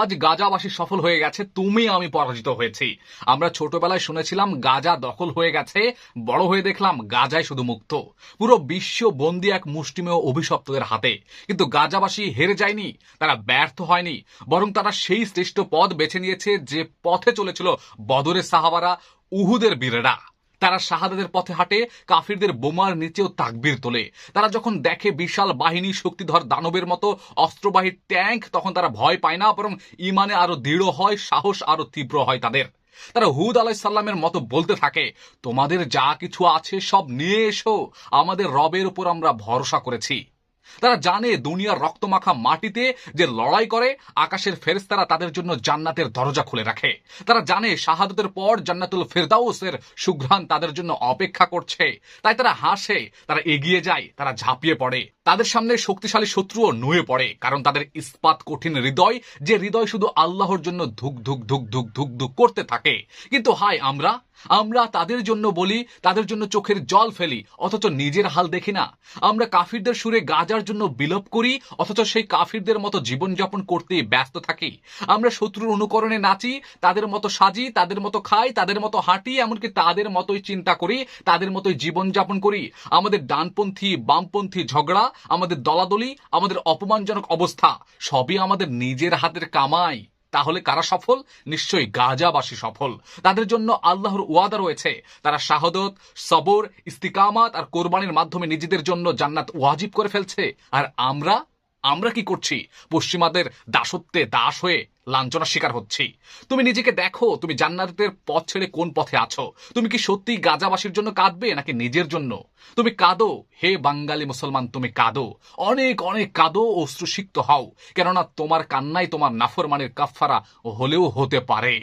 আজ গাজাবাসী সফল হয়ে গেছে, তুমি আমি পরাজিত হয়েছি। আমরা ছোটবেলায় শুনেছিলাম, গাজা দখল হয়ে গেছে, বড় হয়ে দেখলাম, গাজায় শুধু মুক্ত। পুরো বিশ্ব বন্দি এক মুষ্টিমেয় অভিশপ্তদের হাতে। কিন্তু গাজাবাসী হেরে যায়নি, তারা ব্যর্থ হয়নি, বরং তারা সেই শ্রেষ্ঠ পথ বেছে নিয়েছে যে পথে চলেছিল বদরের সাহাবারা, উহুদের বীরেরা। তারা শাহাদাদের পথে হাঁটে, কাফিরদের বোমার নিচেও তাকবির তোলে। তারা যখন দেখে বিশাল বাহিনী শক্তিধর দানবের মতো অস্ত্রবাহী ট্যাঙ্ক, তখন তারা ভয় পায় না, বরং ইমানে আরও দৃঢ় হয়, সাহস আরও তীব্র হয় তাদের। তারা হুদ আলাইসাল্লামের মতো বলতে থাকে, তোমাদের যা কিছু আছে সব নিয়ে এসো, আমাদের রবের উপর আমরা ভরসা করেছি। তারা জানে দুনিয়ার রক্তমাখা মাটিতে যে লড়াই করে, আকাশের ফেরেস্তারা তাদের জন্য জান্নাতের দরজা খুলে রাখে। তারা জানে শাহাদতের পর জান্নাতুল ফেরদাউসের সুঘ্রাণ তাদের জন্য অপেক্ষা করছে। তাই তারা হাসে, তারা এগিয়ে যায়, তারা ঝাঁপিয়ে পড়ে। তাদের সামনে শক্তিশালী শত্রুও নুয়ে পড়ে, কারণ তাদের ইস্পাত কঠিন হৃদয়, যে হৃদয় শুধু আল্লাহর জন্য ধুক ধুক ধুক ধুক ধুক ধুক করতে থাকে। কিন্তু হায় আমরা আমরা তাদের জন্য বলি, তাদের জন্য চোখের জল ফেলি, অথচ নিজের হাল দেখি না। আমরা কাফিরদের সুরে গাজার জন্য বিলোপ করি, অথচ সেই কাফিরদের মতো জীবনযাপন করতে ব্যস্ত থাকি। আমরা শত্রুর অনুকরণে নাচি, তাদের মতো সাজি, তাদের মতো খাই, তাদের মতো হাঁটি, এমনকি তাদের মতোই চিন্তা করি, তাদের মতোই জীবনযাপন করি। আমাদের ডানপন্থী, বামপন্থী ঝগড়া আমাদের দলাদলি, আমাদের অপমানজনক অবস্থা, সবই আমাদের নিজের হাতের কামাই। তাহলে কারা সফল? নিশ্চয়ই গাজাবাসী সফল। তাদের জন্য আল্লাহর ওয়াদা রয়েছে। তারা শাহাদত, সবর, ইস্তিকামাত আর কোরবানির মাধ্যমে নিজেদের জন্য জান্নাত ওয়াজিব করে ফেলছে। আর আমরা আমরা কি করছি? পশ্চিমাদের দাসত্বে দাস হয়ে লাঞ্ছনার শিকার হচ্ছি। তুমি নিজেকে দেখো, তুমি জান্নাতের পথ ছেড়ে কোন পথে আছো? তুমি কি সত্যি গাজাবাসীর জন্য কাঁদবে নাকি নিজের জন্য? তুমি কাঁদো? হে বাঙালি মুসলমান, তুমি কাঁদো। অনেক অনেক কাঁদো ও অশ্রুসিক্ত হও, কেননা তোমার কান্নাই তোমার নাফরমানের কাফফারা হলেও হতে পারে।